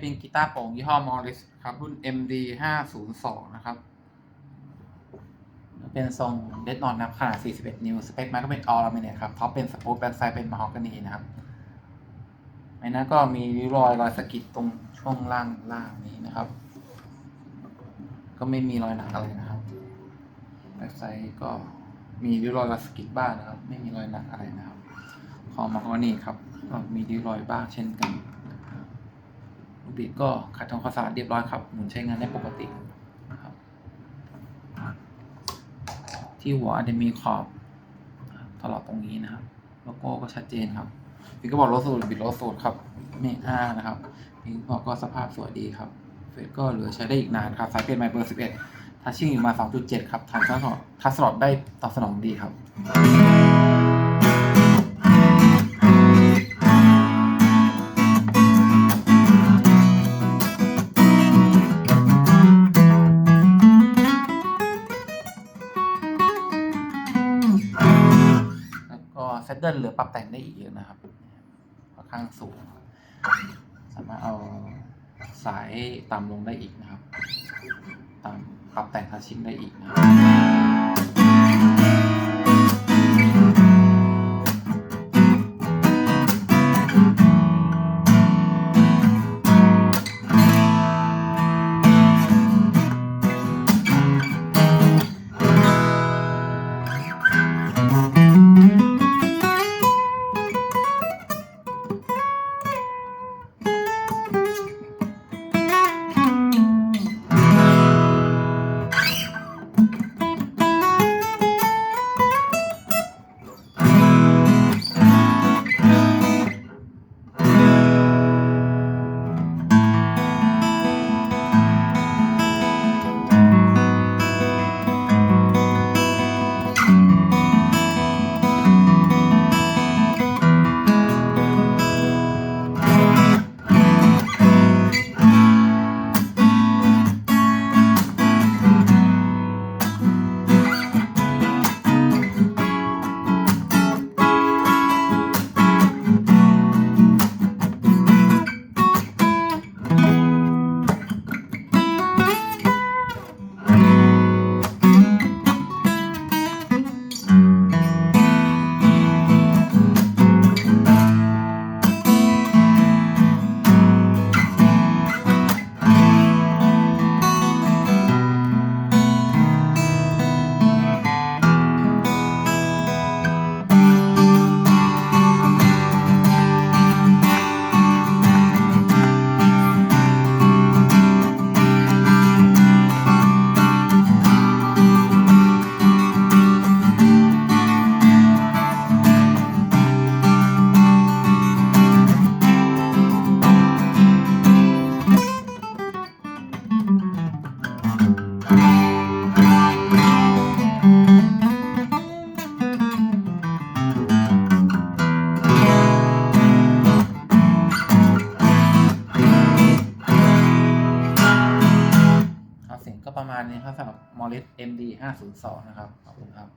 เป็นกีตาร์โปร่งยี่ห้อมอริสครับ รุ่น MD 502นะครับ เป็นทรงเดดนอนนะครับขนาด 41 นิ้ว สเปคมันก็เป็นออล m มเน e ครับท็อปเป็นสปูตแบ็คไซด์เป็นม a ฮอกกานีนะครับในนั้นก็มีริ้วรอยรอยสะกิดตรงช่วงล่างล่างนี้นะครับ ก็ไม่มีรอยหนักอะไรนะครับแบ็คไซด์ก็มีริ้วรอยรอยสะกิดบ้างนะครับ ไม่มีรอยหนักอะไรนะครับ คอม a ฮอกกานีครับก็มีริ้วรอยบ้างเช่นกัน ลูกบิดก็ขัดทำความสะอาดเรียบร้อยครับ หมุนใช้งานได้ปกตินะครับ ที่หัวจะมีขอบตลอดตรงนี้นะครับ โลโก้ก็ชัดเจนครับพี่ก็บอกรถสูตรบิดรถสูตรครับไม่อ้านะครับพี่บอกก็สภาพสวยดีครับ เฟซก็เหลือใช้ได้อีกนานครับ สายเปลี่ยนไมเบอร์11ทัชชิ่งอยู่มา2.7ครับทัชสลอดทัชสลอดได้ตอบสนองดีครับ เซตเดิลเหลือปรับแต่งได้อีกเยอะนะครับค่อนข้างสูง สามารถเอาสายต่ำลงได้อีกนะครับ ต่ำปรับแต่งทัชชิ่งได้อีกนะครับ ประมาณนี้ครับสำหรับมอริส MD 502นะครับ ขอบคุณครับ